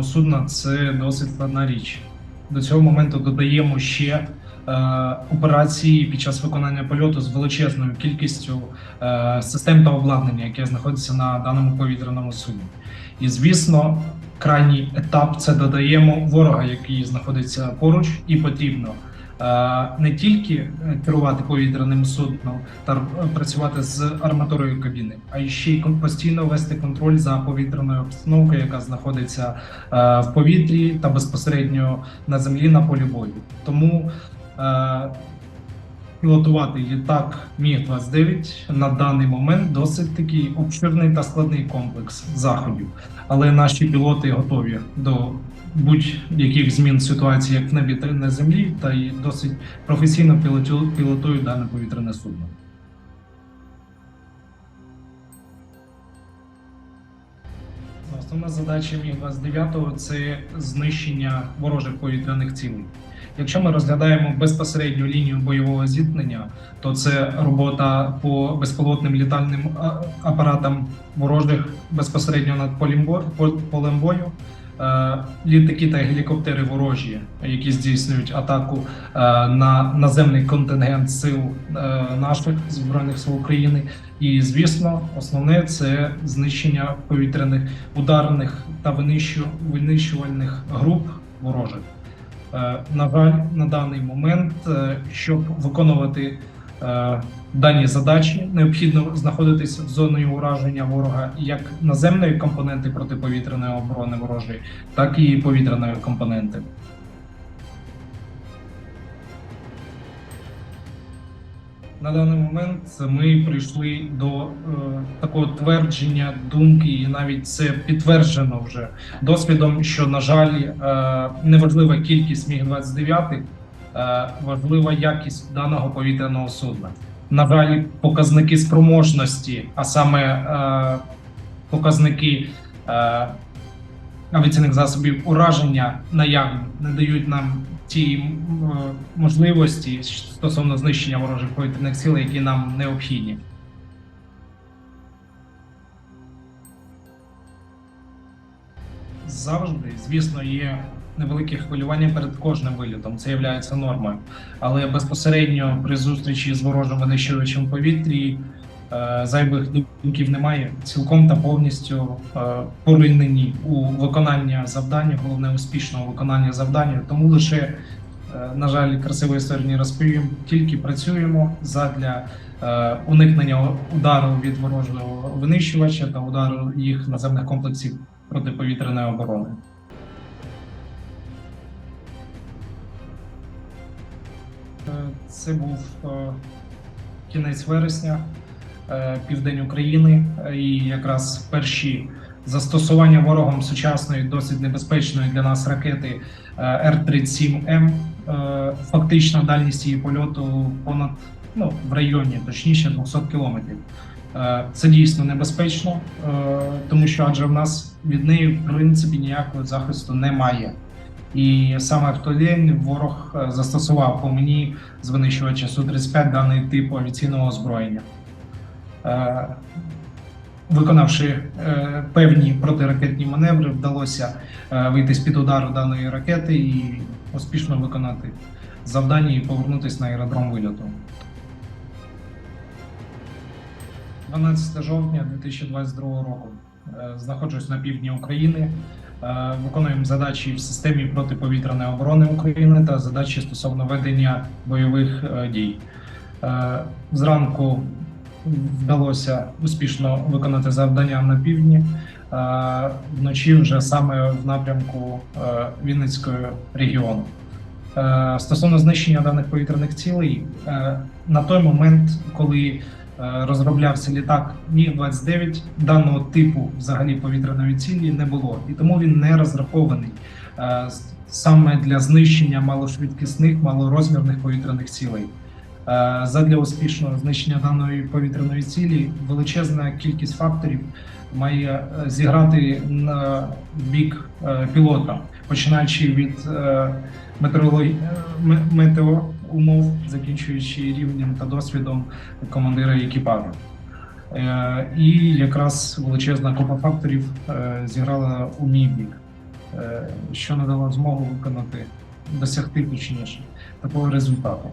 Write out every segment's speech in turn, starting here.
повітряного судна це досить складна річ. До цього моменту додаємо ще е, операції під час виконання польоту з величезною кількістю е, систем та обладнання, яке знаходиться на даному повітряному судні. І звісно, крайній етап це додаємо ворога, який знаходиться поруч, і потрібно не тільки е, керувати повітряним судном та працювати з арматурою кабіни, а ще й постійно вести контроль за повітряною обстановкою, яка знаходиться е, в повітрі та безпосередньо на землі на полі бою. Тому е, пілотувати літак Міг-29 на даний момент досить такий обширний та складний комплекс заходів. Але наші пілоти готові до будь-яких змін ситуації як в небі, та й на землі, та й досить професійно пілотують дане повітряне судно. Основна задача Міг-29 це знищення ворожих повітряних цілей. Якщо ми розглядаємо безпосередню лінію бойового зіткнення, то це робота по безпілотним літальним апаратам ворожих безпосередньо над полем бою. Е, Літаки та гелікоптери ворожі, які здійснюють атаку е, на наземний контингент сил е, наших збройних сил України. І звісно, основне це знищення повітряних ударних та винищу- винищувальних груп ворожих. На жаль, на даний момент, щоб виконувати е, дані задачі, необхідно знаходитися зоні ураження ворога як наземної компоненти протиповітряної оборони ворожої, так і повітряної компоненти. На даний момент ми прийшли до е, такого твердження думки, і навіть це підтверджено вже досвідом, що на жаль, е, неважлива кількість міг 29 е, важлива якість даного повітряного судна. На жаль, показники спроможності, а саме е, показники е, авіаційних засобів ураження наявні не дають нам ті е, можливості стосовно знищення ворожих повітряних сил, які нам необхідні. Завжди, звісно, є невелике хвилювання перед кожним вилітом. Це є нормою. Але безпосередньо при зустрічі з ворожим винищувачем повітрі е, зайвих думків немає. Цілком та повністю е, поринені у виконання завдання, головне успішного виконання завдання. Тому лише, е, на жаль, красивої історії не розповім. Тільки працюємо задля уникнення удару від ворожого винищувача та удару їх наземних комплексів протиповітряної оборони. Це був е, кінець вересня, е, південь України, е, і якраз перші застосування ворогом сучасної, досить небезпечної для нас ракети е, Р-37М. Е, Фактично дальність її польоту понад ну, в районі, точніше 200 кілометрів. Е, Це дійсно небезпечно, е, тому що адже в нас від неї в принципі ніякого захисту немає. І саме в той день ворог е, застосував по мені з винищувача Су-35 даний тип авіаційного озброєння. Е, Виконавши е, певні протиракетні маневри, вдалося вийти з-під удару даної ракети і успішно виконати завдання і повернутися на аеродром вильоту. 12 жовтня 2022 року. Е, Знаходжусь на півдні України. Е, Виконуємо задачі в системі протиповітряної оборони України та задачі стосовно ведення бойових е, дій. Зранку вдалося успішно виконати завдання на півдні. Вночі вже саме в напрямку Вінницького регіону. Стосовно знищення даних повітряних цілей, на той момент, коли розроблявся літак Міг-29, даного типу взагалі повітряної цілі не було, і тому він не розрахований е, саме для знищення малошвидкісних, малорозмірних повітряних цілей. Е, Задля успішного знищення даної повітряної цілі величезна кількість факторів має е, зіграти на бік е, пілота, починаючи від е, метеорології метеоумов, закінчуючи рівнем та досвідом командира екіпажу. Е, І якраз величезна купа факторів е, зіграла у мій бік. е, що надало змогу виконати, досягти точніше такого результату.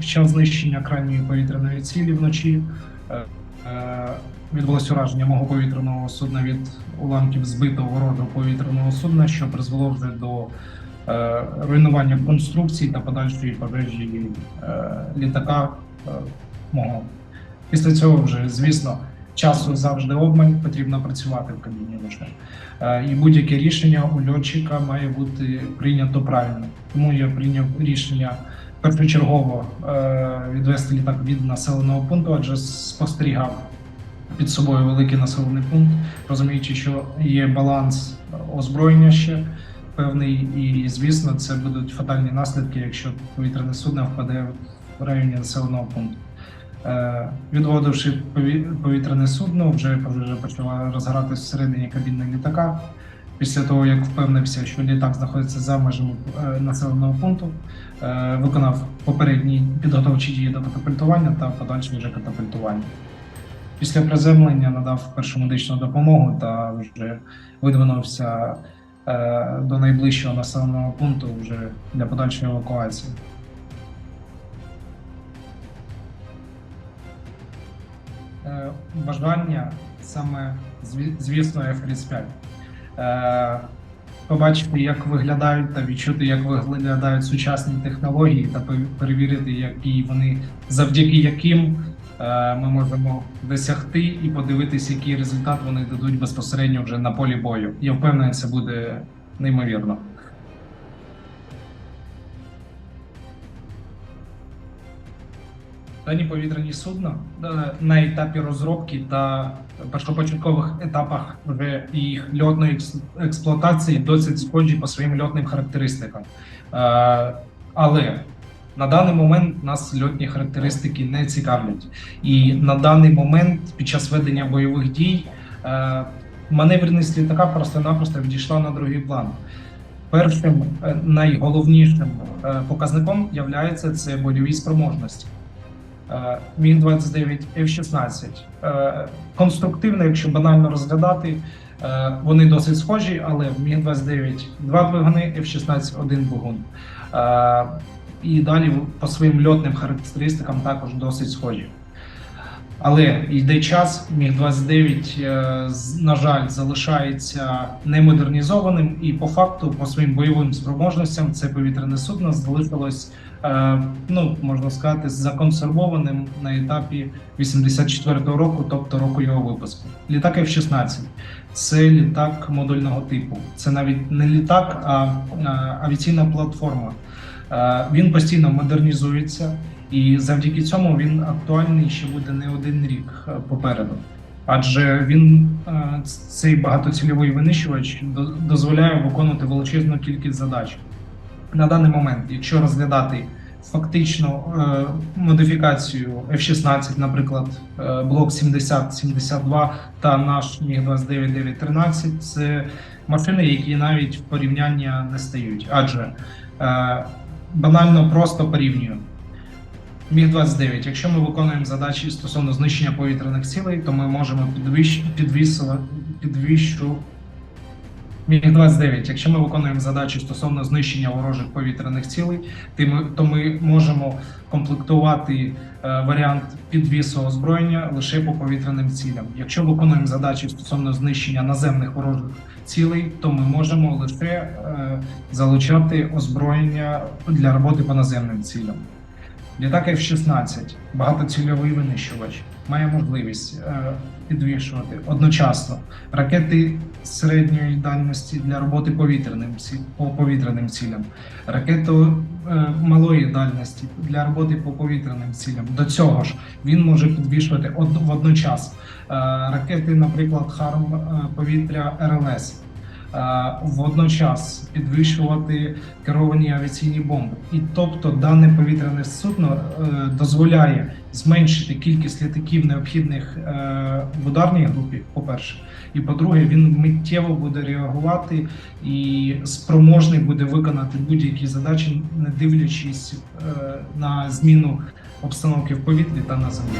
Під час знищення крайньої повітряної цілі вночі відбулося ураження мого повітряного судна від уламків збитого ворожого повітряного судна, що призвело вже до руйнування конструкцій та подальшої пожежі е, літака е, мого. Після цього вже, звісно, часу завжди обмаль, потрібно працювати в кабіні лише. Е, І будь-яке рішення у льотчика має бути прийнято правильно. Тому я прийняв рішення першочергово е, відвести літак від населеного пункту, адже спостерігав під собою великий населений пункт, розуміючи, що є баланс озброєння ще певний, і звісно, це будуть фатальні наслідки, якщо повітряне судно впаде в районі населеного пункту. Е, Відводивши повітряне судно, вже пожежа почала розгоратися всередині кабіни літака. Після того, як впевнився, що літак знаходиться за межами е, населеного пункту, е, виконав попередні підготовчі дії до катапультування та подальше вже катапультування. Після приземлення надав першу медичну допомогу та вже видвинувся до найближчого населеного пункту вже для подальшої евакуації. Е, Бажання саме звісно F-35. Е, Побачити, як виглядають та відчути, як виглядають сучасні технології, та перевірити, які вони завдяки яким е, ми можемо досягти і подивитися, який результат вони дадуть безпосередньо вже на полі бою. Я впевнений, це буде неймовірно. Дані повітряні судна е, на етапі розробки та першопочаткових етапах вже їх льотної експлуатації досить схожі по своїм льотним характеристикам. Е, Але на даний момент нас льотні характеристики не цікавлять. І на даний момент під час ведення бойових дій е, маневреність літака просто-напросто відійшла на другий план. Першим е, найголовнішим е, показником є це бойові спроможності. Міг 29 F-16. Е, Конструктивно, якщо банально розглядати, вони досить схожі, але в Міг 29 два двигуни, F-16 один двигун. І далі по своїм льотним характеристикам також досить схожі. Але йде час, міг 29, е, на жаль, залишається немодернізованим, і по факту, по своїм бойовим спроможностям, це повітряне судно залишилось, е, ну можна сказати, законсервованим на етапі 84-го року, тобто року його випуску. Літак F-16 – це літак модульного типу. Це навіть не літак, а авіаційна платформа. Е, Він постійно модернізується. І завдяки цьому він актуальний ще буде не один рік е, попереду. Адже він е, цей багатоцільовий винищувач до- дозволяє виконувати величезну кількість задач. На даний момент, якщо розглядати фактично модифікацію F-16, наприклад, блок 70-72 та наш міг 29 913 це машини, які навіть в порівняння не стають. Адже банально просто порівнюю. Міг 29 Якщо ми виконуємо задачі стосовно знищення повітряних цілей, то ми можемо підвищ... підвісувати підвищу. Міг 29 Якщо ми виконуємо задачі стосовно знищення ворожих повітряних цілей, то ми, можемо комплектувати е, варіант підвісу озброєння лише по повітряним цілям. Якщо виконуємо задачі стосовно знищення наземних ворожих цілей, то ми можемо лише е, залучати озброєння для роботи по наземним цілям. Літак F-16, багатоцільовий винищувач, має можливість е, підвішувати одночасно ракети середньої дальності для роботи повітряним по повітряним цілям, ракету е, малої дальності для роботи по повітряним цілям. До цього ж він може підвішувати од- водночас е, ракети, наприклад, Харм е, повітря РЛС. Е, Водночас підвищувати керовані авіаційні бомби, і тобто дане повітряне судно е, дозволяє зменшити кількість літаків необхідних е, в ударній групі. По перше, і по-друге, він миттєво буде реагувати і спроможний буде виконати будь-які задачі, не дивлячись на зміну обстановки в повітрі та на землі.